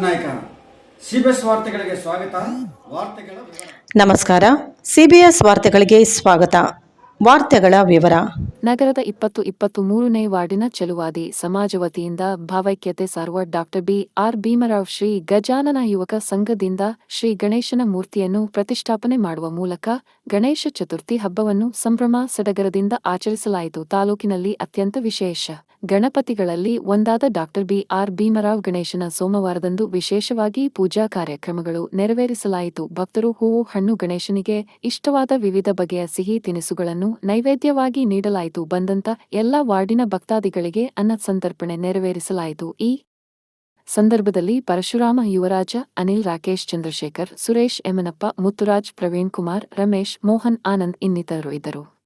Naik. CBS ವಾರ್ತೆಗಳಿಗೆ ಸ್ವಾಗತ. ವಾರ್ತೆಗಳ ವಿವರ. ನಮಸ್ಕಾರ. ಸಿಬಿಎಸ್ ವಾರ್ತೆಗಳಿಗೆ ಸ್ವಾಗತ. ವಾರ್ತೆಗಳ ವಿವರ. ನಗರದ ಇಪ್ಪತ್ತು ಇಪ್ಪತ್ತು ಮೂರನೇ ವಾರ್ಡಿನ ಚೆಲುವಾದಿ ಸಮಾಜ ವತಿಯಿಂದ ಭಾವೈಕ್ಯತೆ ಸಾರುವ doctor B. R. Bhimrao Shri Gajanana ಯುವಕ ಸಂಘದಿಂದ ಶ್ರೀ ಗಣೇಶನ ಮೂರ್ತಿಯನ್ನು ಪ್ರತಿಷ್ಠಾಪನೆ ಮಾಡುವ ಮೂಲಕ ಗಣೇಶ ಚತುರ್ಥಿ ಹಬ್ಬವನ್ನು ಸಂಭ್ರಮ ಸಡಗರದಿಂದ ಆಚರಿಸಲಾಯಿತು. ತಾಲೂಕಿನಲ್ಲಿ ಅತ್ಯಂತ ವಿಶೇಷ. ಗಣಪತಿಗಳಲ್ಲಿ ಒಂದಾದ ಡಾಕ್ಟರ್ ಬಿ ಆರ್ ಭೀಮರಾವ್ ಗಣೇಶನ ಸೋಮವಾರದಂದು ವಿಶೇಷವಾಗಿ ಪೂಜಾ ಕಾರ್ಯಕ್ರಮಗಳು ನೆರವೇರಿಸಲಾಯಿತು. ಭಕ್ತರು ಹೂವು, ಹಣ್ಣು, ಗಣೇಶನಿಗೆ ಇಷ್ಟವಾದ ವಿವಿಧ ಬಗೆಯ ಸಿಹಿ ತಿನಿಸುಗಳನ್ನು ನೈವೇದ್ಯವಾಗಿ ನೀಡಲಾಯಿತು. ಬಂದಂತ ಎಲ್ಲ ವಾರ್ಡಿನ ಭಕ್ತಾದಿಗಳಿಗೆ ಅನ್ನ ಸಂತರ್ಪಣೆ ನೆರವೇರಿಸಲಾಯಿತು. ಈ ಸಂದರ್ಭದಲ್ಲಿ ಪರಶುರಾಮ ಯುವರಾಜ, ಅನಿಲ್ ರಾಕೇಶ್, ಚಂದ್ರಶೇಖರ್, ಸುರೇಶ್, ಯಮನಪ್ಪ, ಮುತ್ತುರಾಜ್, ಪ್ರವೀಣ್ ಕುಮಾರ್, ರಮೇಶ್, ಮೋಹನ್ ಆನಂದ್ ಇನ್ನಿತರರು ಇದ್ದರು.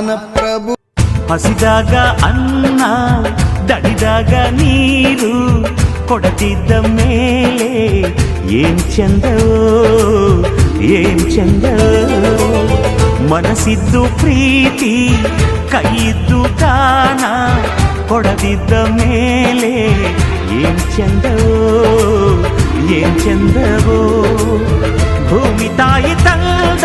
ಅನ್ನದಾನ ಪ್ರಭು ಹಸಿದಾಗ ಅನ್ನ ದಡಿದಾಗ ನೀರು ಕೊಡದಿದ್ದ ಮೇಲೆ ಏನ್ ಚಂದವೋ ಏನ್ ಚಂದವೋ ಮನಸ್ಸಿದ್ದು ಪ್ರೀತಿ ಕೈಯಿದ್ದು ದಾನ ಕೊಡದಿದ್ದ ಮೇಲೆ ಏನ್ ಚಂದವೋ ಏನ್ ಚಂದವೋ ಭೂಮಿ ತಾಯಿ ತಂದ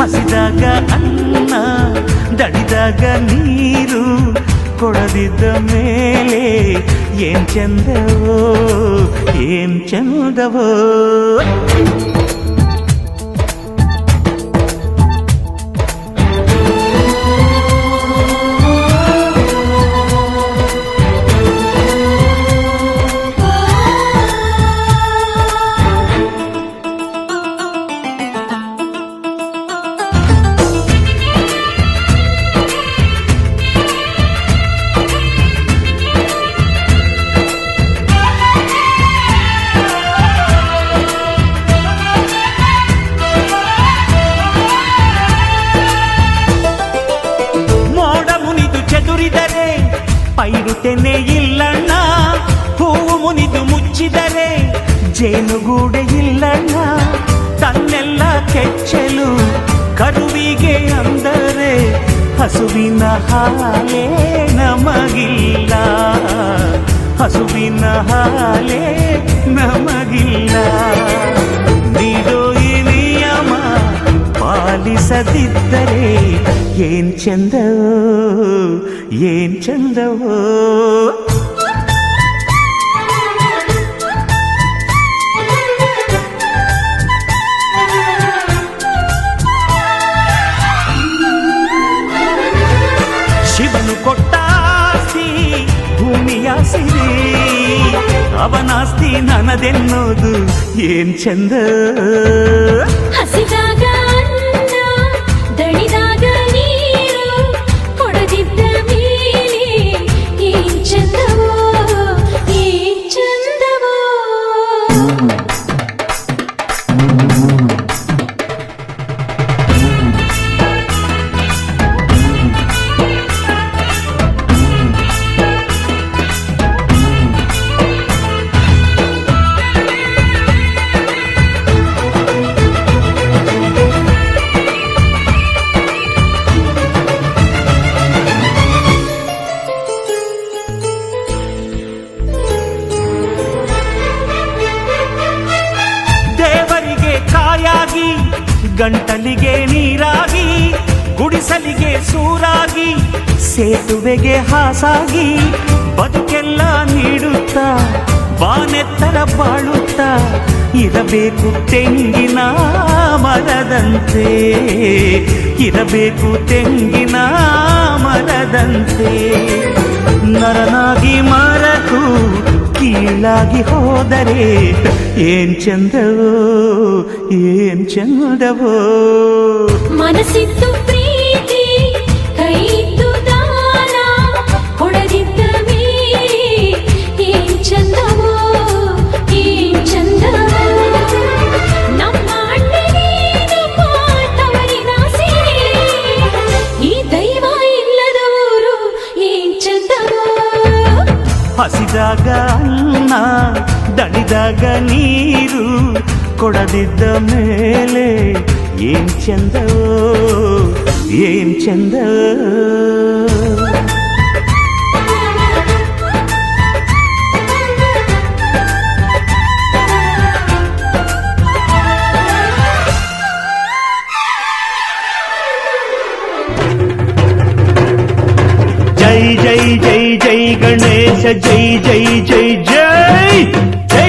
ಹಸಿದಾಗ ಅನ್ನ ದಡಿದಾಗ ನೀರು ಕೊಡದಿದ್ದ ಮೇಲೆ ಏನ್ ಚಂದವೋ ಏನ್ ಚಂದವೋ ಜೇನುಗೂಡೆ ಇಲ್ಲಣ್ಣ. ತನ್ನೆಲ್ಲ ಕೆಚ್ಚಲು ಕರುವಿಗೆ ಅಂದರೆ ಹಸುವಿನ ಹಾಲೇ ನಮಗಿಲ್ಲ. ಹಸುವಿನ ಹಾಲೇ ನಮಗಿಲ್ಲ. ನೀಡೋ ಈ ನಿಯಮ ಪಾಲಿಸದಿದ್ದರೆ ಏನ್ ಚಂದವೋ ಏನ್ ಚಂದವೋ. 真的 ಸೇತುವೆಗೆ ಹಾಸಾಗಿ ಬದುಕೆಲ್ಲ ನೀಡುತ್ತಾ, ಬಾನೆತ್ತರ ಬಾಳುತ್ತಾ, ಇರಬೇಕು ತೆಂಗಿನ ಮರದಂತೆ, ಇರಬೇಕು ತೆಂಗಿನ ಮರದಂತೆ. ನರನಾಗಿ ಮರತು ಕೀಳಾಗಿ ಹೋದರೆ ಏನ್ ಚಂದವೋ ಏನ್ ಚಂದವೋ. ಮನಸ್ಸಿತ್ತು ಕೊಡದಿದ್ದಾಗ ನೀರು ಕೊಡದಿದ್ದ ಮೇಲೆ ಏನ್ ಚಂದ ಏನ್ ಚಂದ ಜೈ ಜೈ ಜೈ ಜೈ ಗಣೇಶ ಜೈ ಜೈ ಜೈ ಜೈ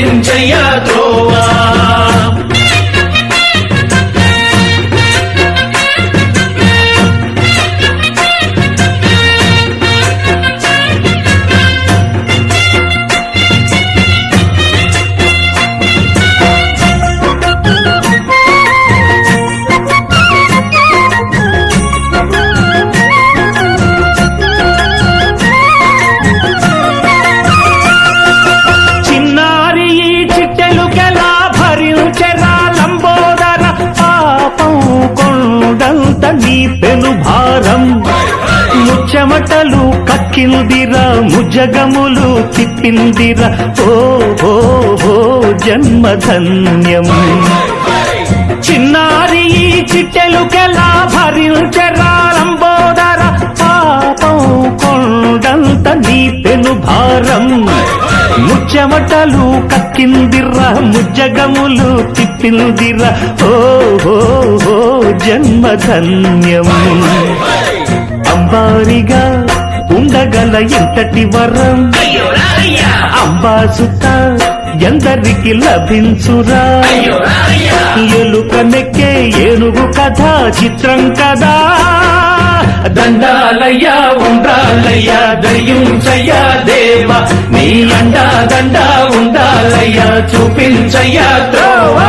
పెంచయ్యా త్రోవ. జగములు తిప్పిందిర. ఓ ఓ ఓ జన్మధన్యం. చిన్నారి ఈ చిట్టెలుకెలా భరించెరా లంబోదర? పాపం కొండంత నీ పెను భారం. ముచ్చమటలు కక్కిందిర్ర ముజ్జగములు తిప్పిందిర్ర. ఓ ఓ ఓ జన్మధన్యం. అంబారిగా ఉండగల ఎంతటి వరం? అంబాసుత ఎందరికి లభించురా? ఎలుక నెక్కే ఏనుగు కథ చిత్రం కదా? దండాలయ్యా ఉండాలయ్యా దయ్యుంచయ్యా దేవా నీ అండా దండా ఉండాలయ్యా చూపించయ్యా త్రోవా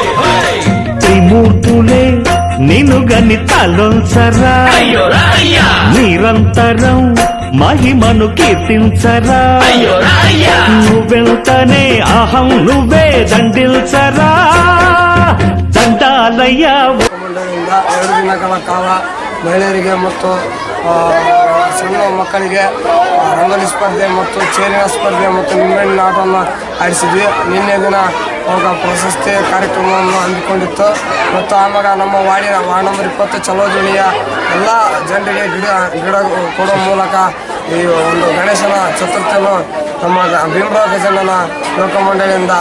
గని తలొంచరా అయ్యో రాయ్యా నిరంతరం మహిమను కీర్తించరా అయ్యో రాయ్యా నువ్వెంతనే అహం నువ్వే దండిల్చరా దండాలయ్యా ಮಂಡಳಿಯಿಂದ ಎರಡು ದಿನಗಳ ಕಾಲ ಮಹಿಳೆಯರಿಗೆ ಮತ್ತು ಆ, ಸಣ್ಣ ಮಕ್ಕಳಿಗೆ ಆ, ರಂಗೋಲಿ ಸ್ಪರ್ಧೆ ಮತ್ತು ಚೇರಿನ ಸ್ಪರ್ಧೆ ಮತ್ತು ನಿಂಬೆಹಣ್ಣಿನ ಆಟವನ್ನು ಆಡಿಸಿದ್ವಿ ನಿನ್ನೆ ದಿನ ಅವಾಗ ಪ್ರಶಸ್ತಿ ಕಾರ್ಯಕ್ರಮವನ್ನು ಹಮ್ಮಿಕೊಂಡಿತ್ತು. ಮತ್ತು ಆವಾಗ ನಮ್ಮ ವಾರ್ಡಿನ ವಾರ್ಡ್ ನಂಬರ್ ಇಪ್ಪತ್ತು ಚಲೋ ಜೋಡಿಯ ಎಲ್ಲ ಜನರಿಗೆ ಗಿಡ ಗಿಡ ಕೊಡುವ ಮೂಲಕ ಈ ಒಂದು ಗಣೇಶನ ಚತುರ್ಥಿಯನ್ನು ನಮ್ಮ ಭೀಮರಾವ್ ಗಜನನ ಲೋಕಮಂಡಳಿಯಿಂದ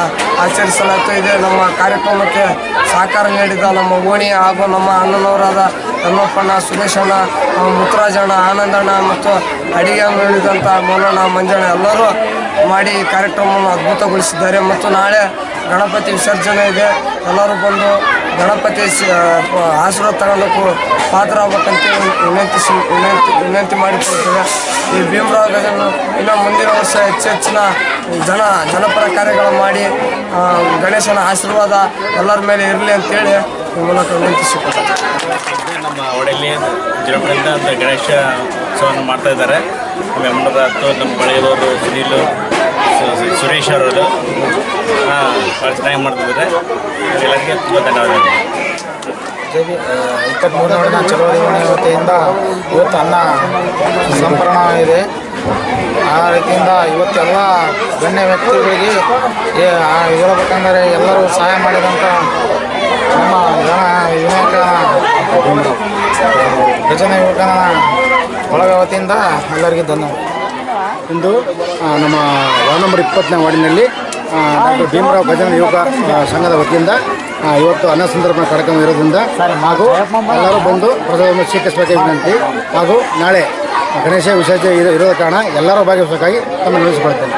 ಆಚರಿಸಲಾಯಿತು. ಇದೆ ನಮ್ಮ ಕಾರ್ಯಕ್ರಮಕ್ಕೆ ಸಹಕಾರ ನೀಡಿದ ನಮ್ಮ ಓಣಿ ಹಾಗೂ ನಮ್ಮ ಅಣ್ಣನವರಾದ ಹನುಮಪ್ಪಣ್ಣ, ಸುರೇಶಣ್ಣ, ಮುತ್ತರಾಜಣ್ಣ, ಆನಂದಣ್ಣ ಮತ್ತು ಅಡಿಗೆ ನೀಡಿದಂಥ ಮೌಲಣ್ಣ ಮಂಜಣ್ಣ ಎಲ್ಲರೂ ಮಾಡಿ ಕಾರ್ಯಕ್ರಮವನ್ನು ಅದ್ಭುತಗೊಳಿಸಿದ್ದಾರೆ. ಮತ್ತು ನಾಳೆ ಗಣಪತಿ ವಿಸರ್ಜನೆ ಇದೆ. ಎಲ್ಲರೂ ಬಂದು ಗಣಪತಿ ಆಶೀರ್ವಾದ ತಗೊಳ್ಳೋಕ್ಕೂ ಪಾತ್ರ ಆಗ್ಬೇಕಂತ ವಿನಂತಿಸಿ ವಿನಂತಿ ವಿನಂತಿ ಮಾಡಿಕೊಳ್ತೇವೆ. ಈ ಭೀಮರಾವ್ ಗಜನ್ನು ಇನ್ನು ಮುಂದಿನ ವರ್ಷ ಹೆಚ್ಚು ಹೆಚ್ಚಿನ ಜನ ಜನಪರ ಕಾರ್ಯಗಳು ಮಾಡಿ ಗಣೇಶನ ಆಶೀರ್ವಾದ ಎಲ್ಲರ ಮೇಲೆ ಇರಲಿ ಅಂತೇಳಿ ಈ ಮೂಲಕ ವಿನಂತಿಸಿಕೊಳ್ತೇವೆ ನಮ್ಮ ಒಡೆಯಲ್ಲಿ ಜನಪದಿಂದ ಅಂತ ಗಣೇಶ ಉತ್ಸವವನ್ನು ಮಾಡ್ತಾ ಇದ್ದಾರೆ. ನಮ್ಮ ಹತ್ತು ನಮ್ಮ ಬಳೆಯದವರು ಸುನೀಲು ಸುರೇಶ್ ಅವರು ಹಾಂ ಭಾಳ ಚೆನ್ನಾಗಿ ಮಾಡ್ತಿದ್ದಾರೆ. ಎಲ್ಲರಿಗೆ ತುಂಬ ಧನ್ಯವಾದಗಳು. ಇಪ್ಪತ್ತ್ಮೂರನೇ ಚಲೋ ವತಿಯಿಂದ ಇವತ್ತು ಅನ್ನ ಸಂಪರ್ಣ ಇದೆ. ಆ ರೀತಿಯಿಂದ ಇವತ್ತೆಲ್ಲ ಗಣ್ಯ ವ್ಯಕ್ತಿಗಳಿಗೆ ಹೇಳ್ಬೇಕಂದರೆ ಎಲ್ಲರೂ ಸಹಾಯ ಮಾಡಿದಂಥ ನಮ್ಮ ಜನ ವಿವೇಕ ರಚನೆ ಯುವಕನ ಒಳಗ ವತಿಯಿಂದ ಎಲ್ಲರಿಗೂ ಧನ್ಯವಾದ. ಇಂದು ನಮ್ಮ ವಾರ್ಡ್ ನಂಬರ್ ಇಪ್ಪತ್ತನೇ ವಾರ್ಡಿನಲ್ಲಿ ಡಾಕ್ಟರ್ ಭೀಮರಾವ್ ಭಜನ ಯುವಕ ಸಂಘದ ವತಿಯಿಂದ ಇವತ್ತು ಅನ್ನ ಸಂದರ್ಭ ಕಾರ್ಯಕ್ರಮ ಇರೋದ್ರಿಂದ ಹಾಗೂ ಎಲ್ಲರೂ ಬಂದು ಪ್ರಸಾದವನ್ನು ಸ್ವೀಕರಿಸಬೇಕಾಗಿ ವಿನಂತಿ ಹಾಗೂ ನಾಳೆ ಗಣೇಶ ವಿಸರ್ಜನೆ ಇರೋ ಕಾರಣ ಎಲ್ಲರೂ ಭಾಗವಹಿಸಬೇಕಾಗಿ ತಮ್ಮ ವಿನಿಸಿಕೊಳ್ತೇನೆ